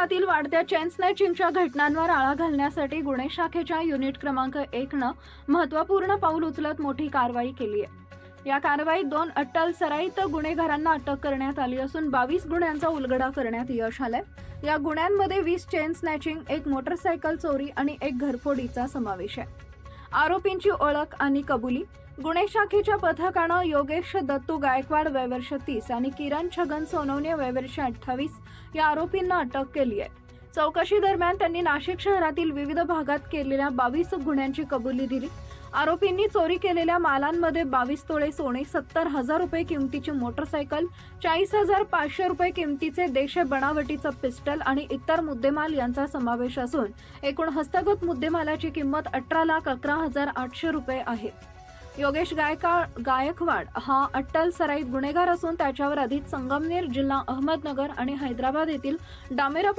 शहरातील वाढत्या चेन स्नॅचिंगच्या घटनांवर आळा घालण्यासाठी गुन्हे शाखेच्या युनिट क्रमांक एकनं महत्त्वपूर्ण महत्त्वपूर्ण पाऊल उचलत मोठी कारवाई केली आहे या कारवाईत दोन अट्टल सराईत गुन्हेगारांना अटक करण्यात आली असून बावीस गुन्ह्यांचा उलगडा करण्यात यश आलंय. या गुन्ह्यांमध्ये वीस चेन स्नॅचिंग एक मोटरसायकल चोरी आणि एक घरफोडीचा समावेश आहे. आरोपींची ओळख आणि कबुली गुन्हे शाखेच्या पथकानं योगेश दत्तू गायकवाड वयवर्ष तीस आणि किरण छगन सोनवणे वयवर्ष अठ्ठावीस या आरोपींना अटक केली आहे. चौकशी दरम्यान त्यांनी नाशिक शहरातील विविध भागात केलेल्या बावीस गुन्ह्यांची कबुली दिली. आरोपींनी चोरी केलेल्या मालांमध्ये बावीस तोळे सोने सत्तर हजार रुपये किमतीची मोटरसायकल चाळीस हजार पाचशे रुपये किमतीचे देशे बनावटीचं पिस्टल आणि इतर मुद्देमाल यांचा समावेश असून एकूण हस्तगत मुद्देमालाची किंमत अठरा लाख अकरा हजार आठशे रुपये आहे. योगेश गायका गायकवाड हा अट्टल सराईत गुन्हेगार असून त्याच्यावर आधीच संगमनेर जिल्हा अहमदनगर आणि हैदराबाद येथील डामेरा